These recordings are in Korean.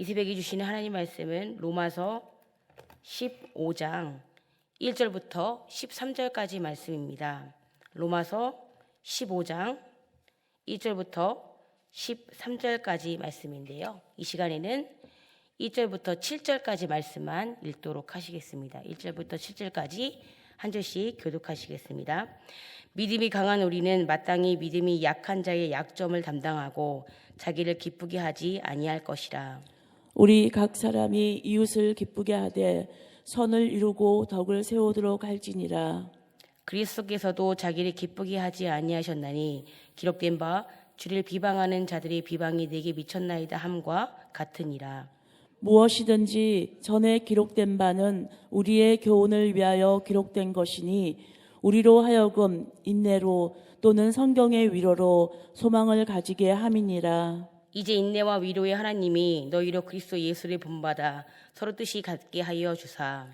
이 새벽에 주시는 하나님 말씀은 로마서 15장 1절부터 13절까지 말씀입니다. 로마서 15장 1절부터 13절까지 말씀인데요. 이 시간에는 1절부터 7절까지 말씀만 읽도록 하시겠습니다. 1절부터 7절까지 한 절씩 교독하시겠습니다. 믿음이 강한 우리는 마땅히 믿음이 약한 자의 약점을 담당하고 자기를 기쁘게 하지 아니할 것이라. 우리 각 사람이 이웃을 기쁘게 하되 선을 이루고 덕을 세우도록 할지니라. 그리스도께서도 자기를 기쁘게 하지 아니하셨나니 기록된 바 주를 비방하는 자들의 비방이 내게 미쳤나이다 함과 같으니라. 무엇이든지 전에 기록된 바는 우리의 교훈을 위하여 기록된 것이니 우리로 하여금 인내로 또는 성경의 위로로 소망을 가지게 함이니라. 이제 인내와 위로의 하나님이 너희로 그리스도 예수를 본받아 서로 뜻이 같게 하여 주사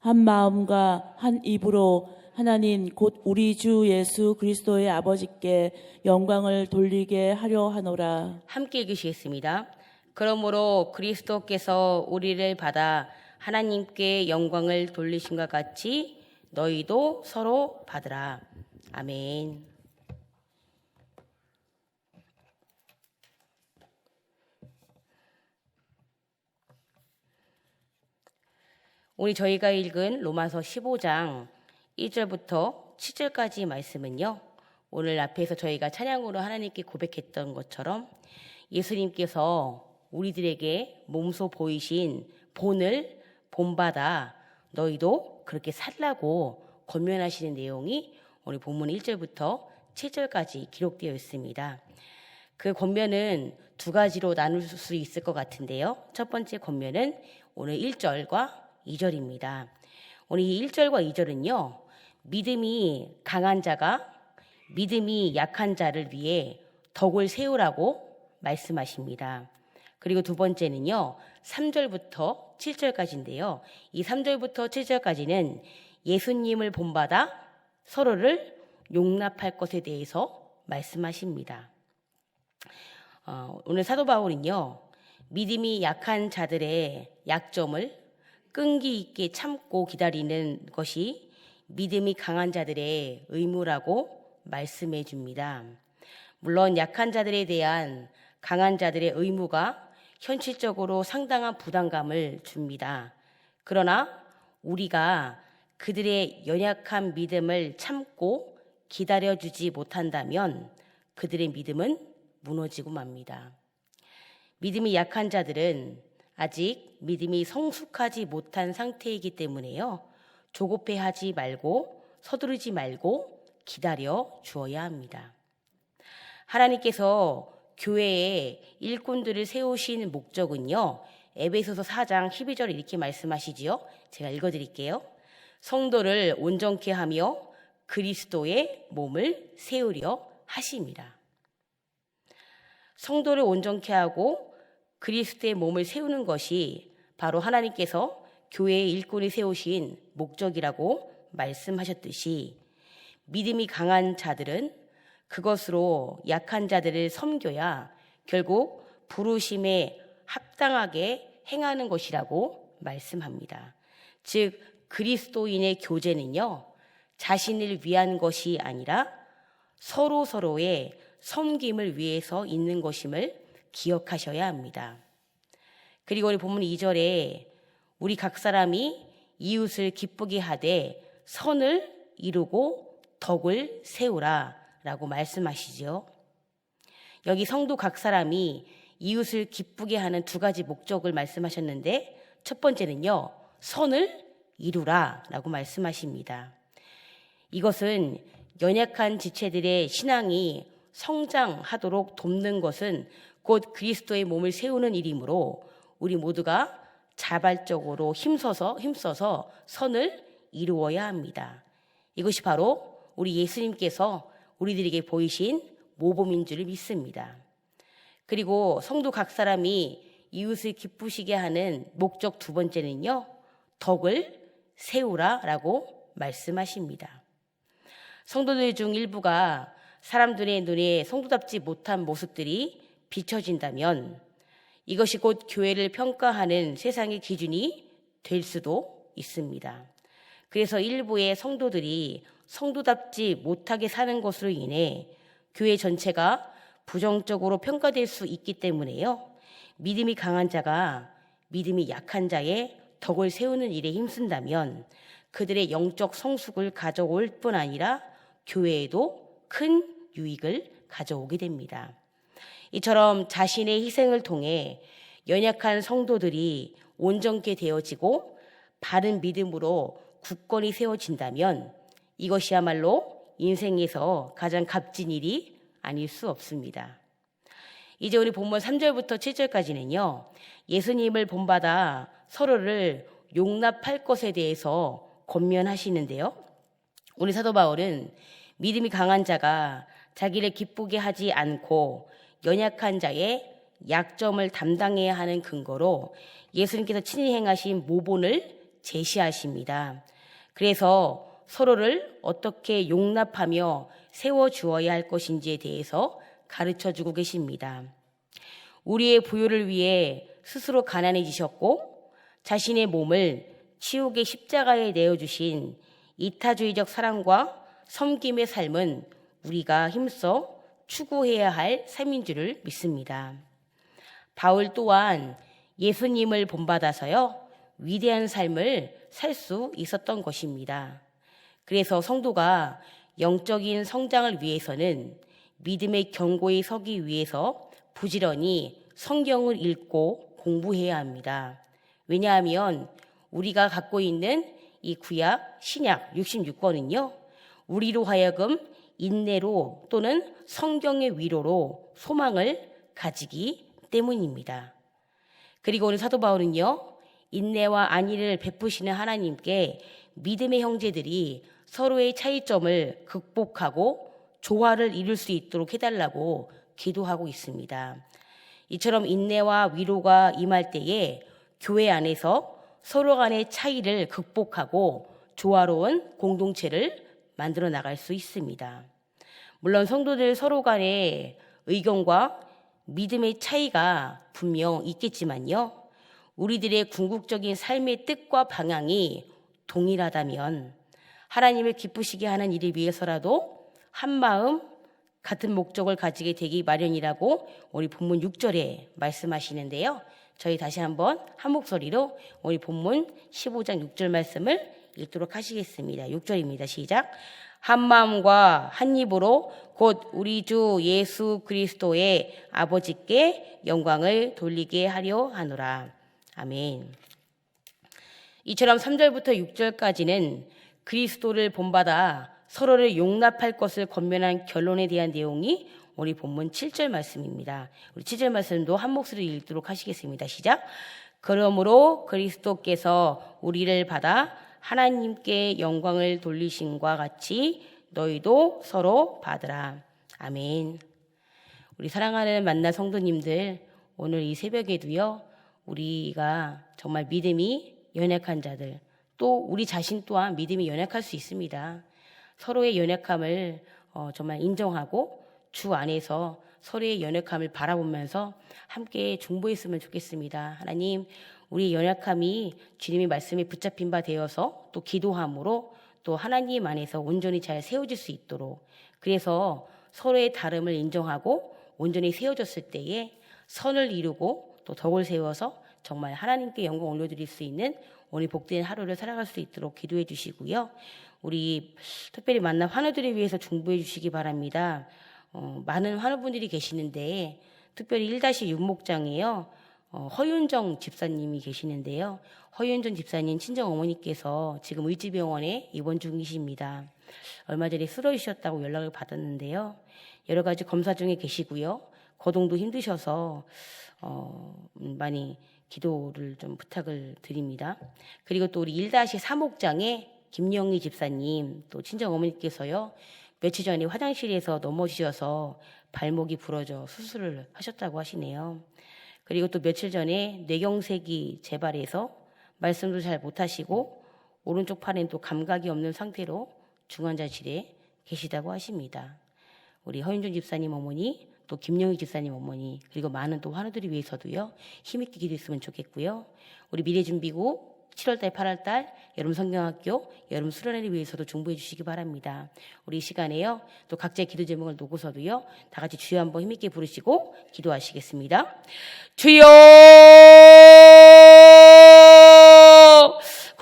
한 마음과 한 입으로 하나님 곧 우리 주 예수 그리스도의 아버지께 영광을 돌리게 하려 하노라. 함께 읽으시겠습니다. 그러므로 그리스도께서 우리를 받아 하나님께 영광을 돌리신 것 같이 너희도 서로 받으라. 아멘. 오늘 저희가 읽은 로마서 15장 1절부터 7절까지 말씀은요. 오늘 앞에서 저희가 찬양으로 하나님께 고백했던 것처럼 예수님께서 우리들에게 몸소 보이신 본을 본받아 너희도 그렇게 살라고 권면하시는 내용이 오늘 본문 1절부터 7절까지 기록되어 있습니다. 그 권면은 두 가지로 나눌 수 있을 것 같은데요. 첫 번째 권면은 오늘 1절과 2절입니다. 오늘 이 1절과 2절은요. 믿음이 강한 자가 믿음이 약한 자를 위해 덕을 세우라고 말씀하십니다. 그리고 두 번째는요. 3절부터 7절까지인데요. 이 3절부터 7절까지는 예수님을 본받아 서로를 용납할 것에 대해서 말씀하십니다. 어, 오늘 사도 바울은요. 믿음이 약한 자들의 약점을 끈기 있게 참고 기다리는 것이 믿음이 강한 자들의 의무라고 말씀해 줍니다. 물론 약한 자들에 대한 강한 자들의 의무가 현실적으로 상당한 부담감을 줍니다. 그러나 우리가 그들의 연약한 믿음을 참고 기다려주지 못한다면 그들의 믿음은 무너지고 맙니다. 믿음이 약한 자들은 아직 믿음이 성숙하지 못한 상태이기 때문에요. 조급해 하지 말고 서두르지 말고 기다려 주어야 합니다. 하나님께서 교회에 일꾼들을 세우신 목적은요. 에베소서 4장 12절에 이렇게 말씀하시지요. 제가 읽어 드릴게요. 성도를 온전케 하며 그리스도의 몸을 세우려 하심이라. 성도를 온전케 하고 그리스도의 몸을 세우는 것이 바로 하나님께서 교회의 일꾼을 세우신 목적이라고 말씀하셨듯이 믿음이 강한 자들은 그것으로 약한 자들을 섬겨야 결국 부르심에 합당하게 행하는 것이라고 말씀합니다. 즉 그리스도인의 교제는요. 자신을 위한 것이 아니라 서로 서로의 섬김을 위해서 있는 것임을 기억하셔야 합니다. 그리고 우리 본문 2절에 우리 각 사람이 이웃을 기쁘게 하되 선을 이루고 덕을 세우라 라고 말씀하시죠. 여기 성도 각 사람이 이웃을 기쁘게 하는 두 가지 목적을 말씀하셨는데 첫 번째는요. 선을 이루라 라고 말씀하십니다. 이것은 연약한 지체들의 신앙이 성장하도록 돕는 것은 곧 그리스도의 몸을 세우는 일이므로 우리 모두가 자발적으로 힘써서 힘써서 선을 이루어야 합니다. 이것이 바로 우리 예수님께서 우리들에게 보이신 모범인 줄 믿습니다. 그리고 성도 각 사람이 이웃을 기쁘시게 하는 목적 두 번째는요, 덕을 세우라라고 말씀하십니다. 성도들 중 일부가 사람들의 눈에 성도답지 못한 모습들이 비춰진다면 이것이 곧 교회를 평가하는 세상의 기준이 될 수도 있습니다. 그래서 일부의 성도들이 성도답지 못하게 사는 것으로 인해 교회 전체가 부정적으로 평가될 수 있기 때문에요. 믿음이 강한 자가 믿음이 약한 자의 덕을 세우는 일에 힘쓴다면 그들의 영적 성숙을 가져올 뿐 아니라 교회에도 큰 유익을 가져오게 됩니다. 이처럼 자신의 희생을 통해 연약한 성도들이 온전케 되어지고 바른 믿음으로 굳건히 세워진다면 이것이야말로 인생에서 가장 값진 일이 아닐 수 없습니다. 이제 우리 본문 3절부터 7절까지는요. 예수님을 본받아 서로를 용납할 것에 대해서 권면하시는데요. 우리 사도 바울은 믿음이 강한 자가 자기를 기쁘게 하지 않고 연약한 자의 약점을 담당해야 하는 근거로 예수님께서 친히 행하신 모본을 제시하십니다. 그래서 서로를 어떻게 용납하며 세워주어야 할 것인지에 대해서 가르쳐 주고 계십니다. 우리의 부요를 위해 스스로 가난해지셨고 자신의 몸을 치욕의 십자가에 내어주신 이타주의적 사랑과 섬김의 삶은 우리가 힘써 추구해야 할 삶인 줄을 믿습니다. 바울 또한 예수님을 본받아서요, 위대한 삶을 살 수 있었던 것입니다. 그래서 성도가 영적인 성장을 위해서는 믿음의 경고에 서기 위해서 부지런히 성경을 읽고 공부해야 합니다. 왜냐하면 우리가 갖고 있는 이 구약, 신약 66권은요, 우리로 하여금 인내로 또는 성경의 위로로 소망을 가지기 때문입니다. 그리고 오늘 사도 바울은요, 인내와 안위를 베푸시는 하나님께 믿음의 형제들이 서로의 차이점을 극복하고 조화를 이룰 수 있도록 해달라고 기도하고 있습니다. 이처럼 인내와 위로가 임할 때에 교회 안에서 서로 간의 차이를 극복하고 조화로운 공동체를 만들어 나갈 수 있습니다. 물론 성도들 서로 간의 의견과 믿음의 차이가 분명 있겠지만요. 우리들의 궁극적인 삶의 뜻과 방향이 동일하다면 하나님을 기쁘시게 하는 일을 위해서라도 한 마음 같은 목적을 가지게 되기 마련이라고 우리 본문 6절에 말씀하시는데요. 저희 다시 한번 한 목소리로 우리 본문 15장 6절 말씀을 읽도록 하시겠습니다. 6절입니다. 시작. 한 마음과 한 입으로 곧 우리 주 예수 그리스도의 아버지께 영광을 돌리게 하려 하노라. 아멘. 이처럼 3절부터 6절까지는 그리스도를 본받아 서로를 용납할 것을 권면한 결론에 대한 내용이 우리 본문 7절 말씀입니다. 우리 7절 말씀도 한 목소리 읽도록 하시겠습니다. 시작. 그러므로 그리스도께서 우리를 받아 하나님께 영광을 돌리신과 같이 너희도 서로 받으라. 아멘. 우리 사랑하는 만나 성도님들, 오늘 이 새벽에도요, 우리가 정말 믿음이 연약한 자들, 또 우리 자신 또한 믿음이 연약할 수 있습니다. 서로의 연약함을 어, 정말 인정하고 주 안에서 서로의 연약함을 바라보면서 함께 중보했으면 좋겠습니다. 하나님, 우리 연약함이 주님의 말씀에 붙잡힌 바 되어서 또 기도함으로 또 하나님 안에서 온전히 잘 세워질 수 있도록 그래서 서로의 다름을 인정하고 온전히 세워졌을 때에 선을 이루고 또 덕을 세워서 정말 하나님께 영광 올려드릴 수 있는 오늘 복된 하루를 살아갈 수 있도록 기도해 주시고요. 우리 특별히 만난 환우들을 위해서 중보해 주시기 바랍니다. 어, 많은 환우분들이 계시는데 특별히 1-6목장에요. 어, 허윤정 집사님이 계시는데요. 허윤정 집사님 친정 어머니께서 지금 의지병원에 입원 중이십니다. 얼마 전에 쓰러지셨다고 연락을 받았는데요. 여러 가지 검사 중에 계시고요. 거동도 힘드셔서 어, 많이 기도를 좀 부탁을 드립니다. 그리고 또 우리 1-3목장에 김영희 집사님 또 친정 어머니께서요. 며칠 전에 화장실에서 넘어지셔서 발목이 부러져 수술을 하셨다고 하시네요. 그리고 또 며칠 전에 뇌경색이 재발해서 말씀도 잘 못하시고 오른쪽 팔엔 또 감각이 없는 상태로 중환자실에 계시다고 하십니다. 우리 허윤준 집사님 어머니 또 김영희 집사님 어머니 그리고 많은 또 환우들을 위해서도요 힘있게 기도했으면 좋겠고요. 우리 미래준비고 7월달, 8월달 여름 성경학교 여름 수련회를 위해서도 중보해 주시기 바랍니다. 우리 이 시간에요 또 각자의 기도 제목을 놓고서도요 다 같이 주여 한번 힘있게 부르시고 기도하시겠습니다. 주여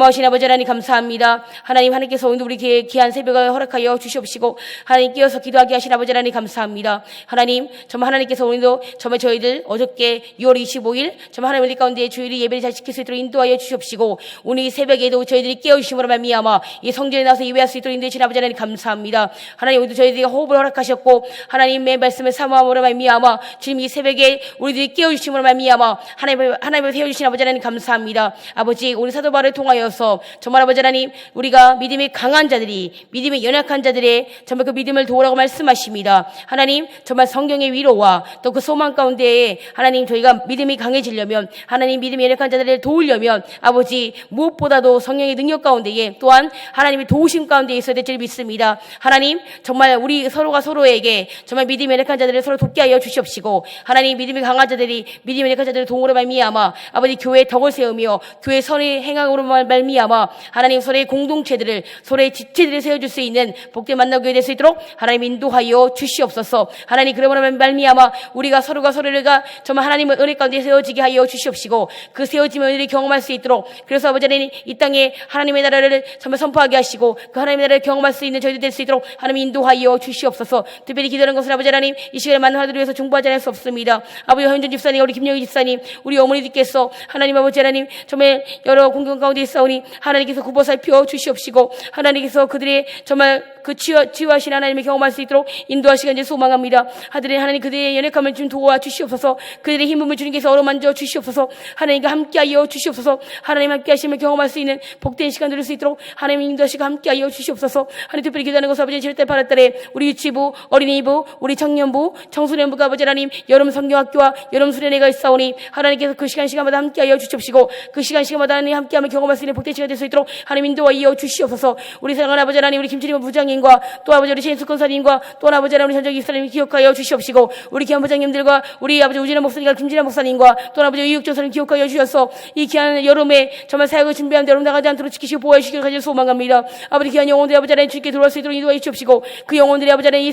고마우신 아버지 하나님 감사합니다. 하나님 하나님께서 오늘 우리 귀- 귀한 새벽을 허락하여 주시옵시고 하나님 깨어서 기도하게 하신 아버지 하나님 감사합니다. 하나님 정말 하나님께서 오늘도 정말 저희들 어저께 6월 25일 정말 하나님 우리 가운데 주일이 예배를 잘 지킬 수 있도록 인도하여 주시옵시고 오늘 이 새벽에도 저희들이 깨어주심으로 말미암아 이 성전에 나서 예배할 수 있도록 인도해 주신 아버지 하나님 감사합니다. 하나님 오늘도 저희들이 호흡을 허락하셨고 하나님의 말씀을 사모함으로 말미암아 주님 이 새벽에 우리들이 깨어주심으로 말미암아 하나님을 하나님을 세워주신 아버지 하나님 감사합니다. 아버지 오늘 사도 바를 통하여 서 정말 아버지 하나님 우리가 믿음이 강한 자들이 믿음이 연약한 자들의 정말 그 믿음을 도우라고 말씀하십니다. 하나님 정말 성경의 위로와 또 그 소망 가운데에 하나님 저희가 믿음이 강해지려면 하나님 믿음이 연약한 자들을 도우려면 아버지 무엇보다도 성령의 능력 가운데에 또한 하나님의 도우심 가운데 있어야 될 줄 믿습니다. 하나님 정말 우리 서로가 서로에게 정말 믿음이 연약한 자들을 서로 돕게 하여 주시옵시고 하나님 믿음이 강한 자들이 믿음이 연약한 자들을 도우로 말미암아 아버지 교회의 덕을 세우며 교회 선의 행함으로 말- 말미암아 하나님 서로의 공동체들을 서로의 지체들을 세워줄 수 있는 복된 만나게 될수 있도록 하나님 인도하여 주시옵소서. 하나님 그러므로 말미암아 우리가 서로가 서로가 정말 하나님의 은혜 가운데 세워지게 하여 주시옵시고 그 세워짐을 우리들이 경험할 수 있도록 그래서 아버지 하나님 이 땅에 하나님의 나라를 정말 선포하게 하시고 그 하나님의 나라를 경험할 수 있는 저희들 될 수 있도록 하나님 인도하여 주시옵소서. 특별히 기도하는 것을 아버지 하나님 이 시간에 많은 하나들을 위해서 중보하지 않을 수 없습니다. 아버지 현준 집사님 우리 김영희 집사님 우리 어머니들께서 하나님 아버지 하나님 정말 여러 공경 가운데 있 사오니 하나님께서 굽어 살펴 주시옵시고 하나님께서 그들의 정말 그 치유, 치유하신 하나님을 경험할 수 있도록 인도하시기 이제 소망합니다. 하늘의 하나님 그들의 연약함을 좀 도와 주시옵소서. 그들의 힘을 주님께서 어루만져 주시옵소서. 하나님과 함께하여 주시옵소서. 하나님 함께하심을 경험할 수 있는 복된 시간 누릴 수 있도록 하나님 인도하시고 함께하여 주시옵소서. 하나님 특별히 기도하는 것을 아버지 7달 8월 달에 우리 유치부, 어린이부, 우리 청년부, 청소년부가 아버지 하나님 여름 성경학교와 여름 수련회가 있사오니 하나님께서 그 시간 시간마다 함께하여 주시옵시고 그 시간 시간마다 하나님 함께하며 경험할 수 있는 복된 시간 될 수 있도록 하나님 인도하여 주시옵소서. 우리 사랑하는 아버지 하나님 우리 김치림 부장님과 또 아버지 우리 신수 권사님과 또 아버지 하나님 우리 전적 이스라엘 기억하여 주시옵시고 우리 귀한 부장님들과 우리 아버지 우진아 목사님과 김진아 목사님과 또 아버지 이육정 선님 기억하여 주셔서 이 귀한 여름에 정말 사역을 데 여름 나가지 않도록 지키시고 보호해 주시길 가지고 소망합니다. 아버지 귀한 영혼들이 아버지 하나님 주께 들어올 수 있도록 인도해 주시옵시고 그 영혼들이 아버지 하나님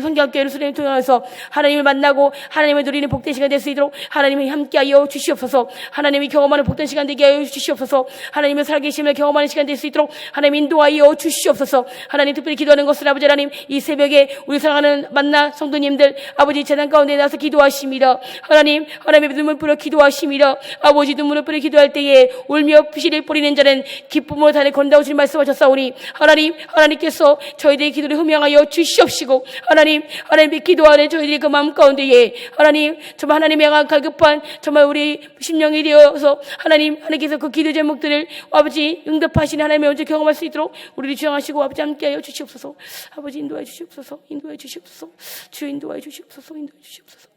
성경학교를 수련을 통해서 하나님을 만나고 하나님을 누리는 복된 시간 될 수 있도록 하나님이 함께하여 주시옵소서 하나님이 경험하는 복된 시간 되게 하여 주시옵소서 하나님 의 살아계심을 경험하는 시간 될 수 있도록 하나님 인도하여 주시옵소서. 하나님 특별히 기도하는 것을 아버지 하나님 이 새벽에 우리 사랑하는 만나 성도님들 아버지 재단 가운데 나서 기도하십니다. 하나님 하나님의 눈물 뿌려 기도하십니다. 아버지 눈물을 뿌려 기도할 때에 울며 부시를 뿌리는 자는 기쁨으로 단에 건다고 주님 말씀하셨사오니 하나님 하나님께서 저희들의 기도를 흠양하여 주시옵시고 하나님 하나님의 기도하는 저희들의 그 마음 가운데에 하나님 정말 하나님의 향한 갈급한 정말 우리 심령이 되어서 하나님 하나님께서 그 기도 제목들을 아버지 응답하시는 하나님의 언제 경험할 수 있도록 우리를 주장하시고 아버지 함께하여 주시옵소서. 아버지 인도해 주시옵소서. 인도해 주시옵소서. 주 인도해 주시옵소서. 인도해 주시옵소서